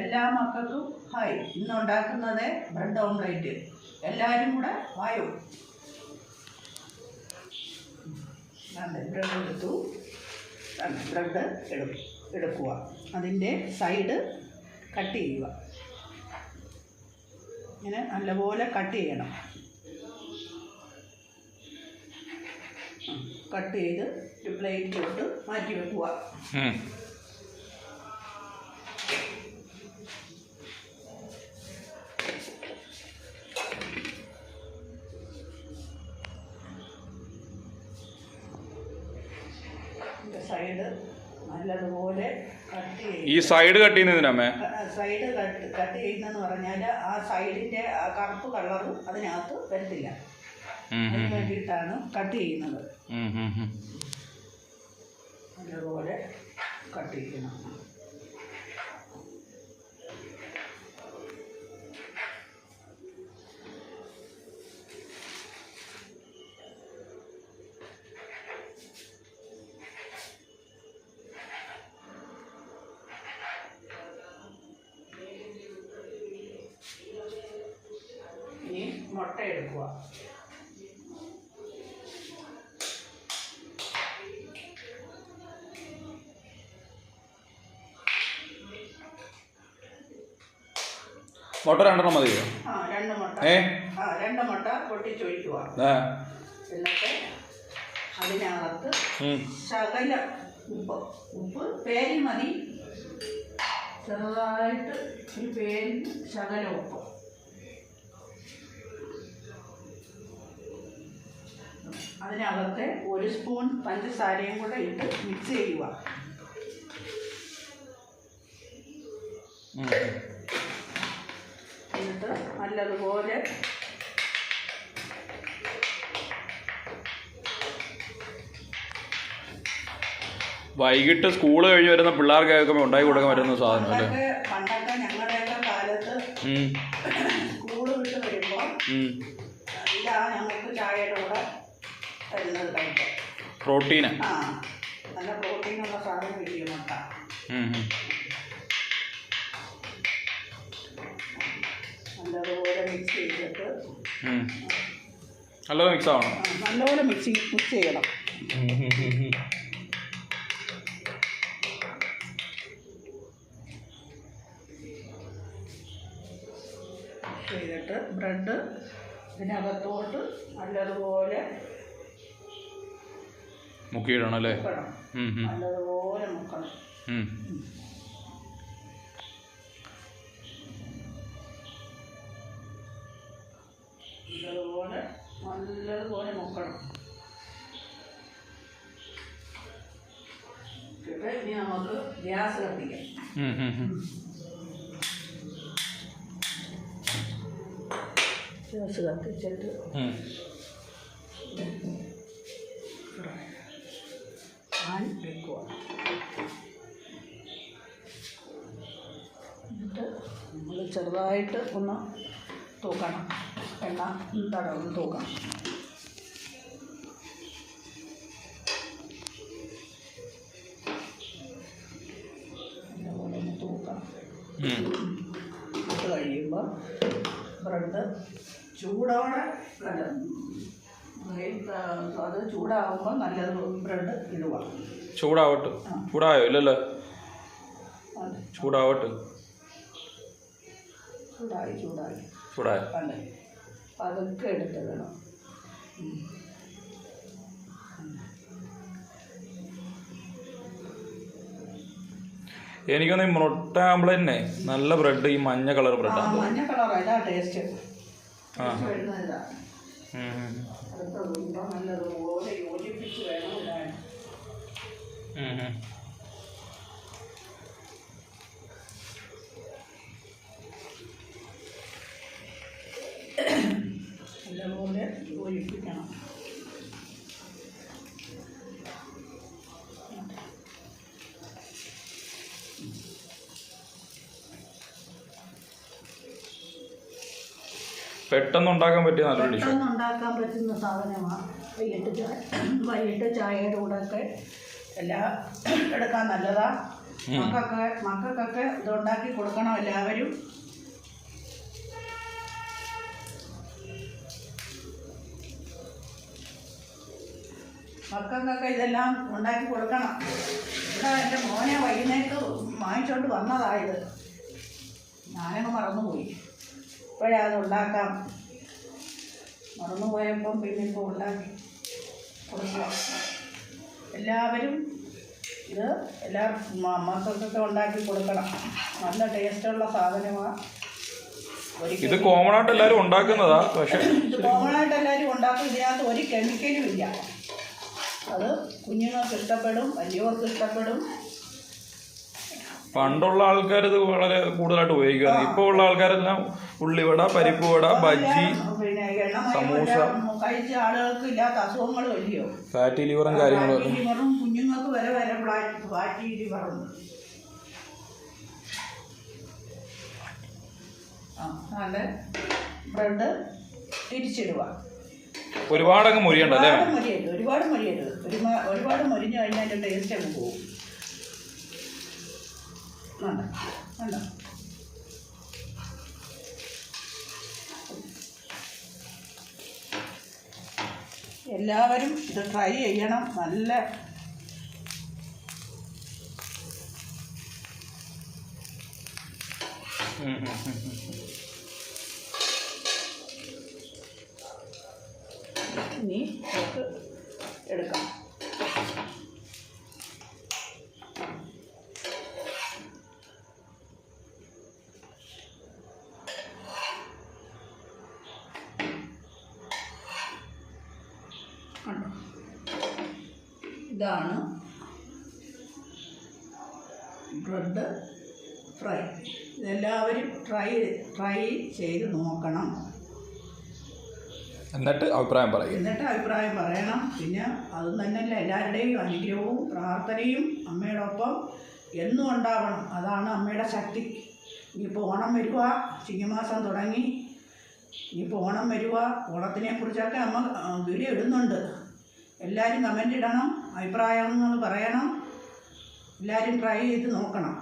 എല്ലാ മക്കൾക്കും ഹായ്. ഇന്ന് ഉണ്ടാക്കുന്നത് ബ്രെഡ് ഓംലേറ്റ്. എല്ലാവരും കൂടെ വായോ? ബ്രെഡ് എടുത്തു. ബ്രെഡ് എടു എടുക്കുക. അതിന്റെ സൈഡ് കട്ട് ചെയ്യുക. ഇങ്ങനെ നല്ലപോലെ കട്ട് ചെയ്യണം. കട്ട് ചെയ്ത് ഒരു പ്ലേറ്റിലോട്ട് മാറ്റി വെക്കുക. സൈഡ് നല്ലതുപോലെ കട്ട് ഈ സൈഡ് കട്ട് ചെയ്യുന്നതിനമ്മേ സൈഡ് കട്ട് കട്ട് ചെയ്യുന്നതെന്ന് പറഞ്ഞാൽ ആ സൈഡിന്റെ ആ കറുപ്പ് കളറും അതിനകത്ത് വരത്തില്ല. അതിന് വേണ്ടിയിട്ടാണ് കട്ട് ചെയ്യുന്നത്. നല്ലതുപോലെ കട്ട് ചെയ്യണം. എടുക്കുക. മുട്ട രണ്ടെണ്ണം മതിയോ ഏ? രണ്ട് മുട്ട പൊട്ടിച്ചൊഴിക്കുക. എന്നിട്ട് അതിനകത്ത്. ശകല ഉപ്പ്. ഉപ്പ് പേരി മതി. ചെറുതായിട്ട് ഒരു പേരിന് ശകല ഉപ്പ്. അതിനകത്ത് ഒരു സ്പൂൺ പഞ്ചസാരയും കൂടെ ഇട്ട് മിക്സ് ചെയ്യുക. എന്നിട്ട് നല്ലതുപോലെ വൈകിട്ട് സ്കൂൾ കഴിഞ്ഞ് വരുന്ന പിള്ളേർക്കൊക്കെ ഉണ്ടായി കൊടുക്കാൻ പറ്റുന്ന സാധനം അല്ലേ പണ്ടൊക്കെ ഞങ്ങളുടെ ഞങ്ങളുടെയൊക്കെ കാലത്ത് ഉം. സ്കൂൾ വിട്ട് വരുമ്പോൾ ഇതാണ് ഞങ്ങൾക്ക് ചായയുടെ കൂടെ കഴിക്കാൻ പ്രോട്ടീന് ആ നല്ല പ്രോട്ടീനുള്ള സാധനം കിട്ടിയ മുട്ട ഉം. ഉം. നല്ലതുപോലെ മിക്സ് ചെയ്തിട്ട്. നല്ലത് മിക്സ് ആവണം നല്ലപോലെ മിക്സ് മിക്സ് ചെയ്യണം ചെയ്തിട്ട് ബ്രെഡ് ഇതിനകത്തോട്ട് നല്ലതുപോലെ മുക്കിയിടണം അല്ലേ. നല്ലതുപോലെ മുക്കണം. നല്ലതുപോലെ നല്ലതുപോലെ മുക്കണം. ഇനി നമുക്ക് ഗ്യാസ് കത്തിക്കാം. ഗ്യാസ് കത്തിച്ചിട്ട് നമ്മൾ ചെറുതായിട്ട് ഒന്ന് തൂക്കണം. എണ്ണ തടവും തൂക്കണം. ഉം. ഇട്ട് കഴിയുമ്പോൾ ബ്രെഡ് ചൂടോടെ നല്ല അത് ചൂടാവുമ്പോൾ നല്ലത് ബ്രെഡ് ഇടുക. ചൂടാവട്ടെ. ചൂടായോ? ഇല്ലല്ലോ. ചൂടാവട്ടെ. ചൂടായി ചൂടായി. ചൂടായി. അതൊക്കെ പതുക്കെ എടുത്ത് വേണം ഉം. എനിക്കൊന്ന് ഈ മുട്ട ആംബ്ലേറ്റിനെ നല്ല ബ്രെഡ് ഈ മഞ്ഞ കളർ ബ്രെഡ് ബ്രെഡാണ് മഞ്ഞ കളർ ഇതാ ടേസ്റ്റ് ആ. നല്ലതുപോലെ യോജിപ്പിച്ച് വേണം പെട്ടെന്ന് ഉണ്ടാക്കാൻ പറ്റിയ നല്ലൊരു ഡിഷ്. പെട്ടെന്ന് ഉണ്ടാക്കാൻ പറ്റുന്ന സാധനമാണ് വൈകിട്ട് ചായ. വൈകിട്ട് ചായയുടെ കൂടെ ഒക്കെ എല്ലാം എടുക്കാൻ നല്ലതാ. മക്കൾക്ക് മക്കൾക്കൊക്കെ ഇത് ഉണ്ടാക്കി കൊടുക്കണം എല്ലാവരും. മക്കൾക്കൊക്കെ ഇതെല്ലാം ഉണ്ടാക്കി കൊടുക്കണം. ഇവിടെ എന്റെ മോനെ വൈകുന്നേരത്ത് വാങ്ങിച്ചോണ്ട് വന്നതായത് ഞാനങ്ങ് മറന്നുപോയി. ഇപ്പോഴേ അത് ഉണ്ടാക്കാം മറന്നുപോയപ്പം പിന്നെ ഇപ്പോൾ ഉണ്ടാക്കി. കൊടുക്കുക എല്ലാവരും ഇത് എല്ലാ മക്കൾക്കൊക്കെ ഉണ്ടാക്കി കൊടുക്കണം. നല്ല ടേസ്റ്റുള്ള സാധനമാണ് ഇത് കോമൺ ആയിട്ട് എല്ലാവരും ഉണ്ടാക്കുന്നതാ പക്ഷെ ഇത് കോമണായിട്ട് എല്ലാവരും ഉണ്ടാക്കും. ഇതിനകത്ത് ഒരു കെമിക്കലും ഇല്ല. അത് കുഞ്ഞുങ്ങൾക്ക് ഇഷ്ടപ്പെടും വലിയവർക്ക് ഇഷ്ടപ്പെടും. പണ്ടുള്ള ആൾക്കാർ ഇത് വളരെ കൂടുതലായിട്ട് ഉപയോഗിക്കുകയാണ്. ഇപ്പോൾ ഉള്ള ആൾക്കാരെല്ലാം ഉള്ളിവട പരിപ്പ് വട ബജ്ജി സമൂസ. എല്ലാം കഴിച്ച ആളുകൾക്ക് ഇല്ലാത്ത അസുഖങ്ങളും ഇല്ലയോ ഫാറ്റി ലിവറും കാര്യങ്ങളും ലിവറും കുഞ്ഞുങ്ങൾക്ക് വരെ വരെ ഫാറ്റി നല്ല ബ്രെഡ് തിരിച്ചിടുക. ഒരുപാടങ്ങ് മുരിയണ്ടല്ലേ ഒരുപാട് മൊരിയരുത് ഒരുപാട് മൊരിഞ്ഞു കഴിഞ്ഞാൽ ടേസ്റ്റ് അങ്ങ് പോകും. വേണ്ട വേണ്ട എല്ലാവരും ഇത് ട്രൈ ചെയ്യണം. നല്ല. ഇനി നമുക്ക് എടുക്കാം. കണ്ടോ? ഇതാണ് ബ്രെഡ് ഫ്രൈ. ഇതെല്ലാവരും ട്രൈ ട്രൈ ചെയ്ത് നോക്കണം. എന്നിട്ട് അഭിപ്രായം പറയും. എന്നിട്ട് അഭിപ്രായം പറയണം. പിന്നെ അത് തന്നെയല്ല എല്ലാവരുടെയും അനുഗ്രഹവും പ്രാർത്ഥനയും അമ്മയുടെ ഒപ്പം എന്നും ഉണ്ടാവണം. അതാണ് അമ്മയുടെ ശക്തി. ഇനിയിപ്പോൾ ഓണം വരിക ചിങ്ങമാസം തുടങ്ങി. ഇനിയിപ്പോൾ ഓണം വരുക ഓണത്തിനെ കുറിച്ചൊക്കെ നമ്മൾ വീഡിയോ ഇടുന്നുണ്ട്. എല്ലാവരും കമന്റ് ഇടണം അഭിപ്രായങ്ങൾ പറയണം. എല്ലാവരും ട്രൈ ചെയ്ത് നോക്കണം.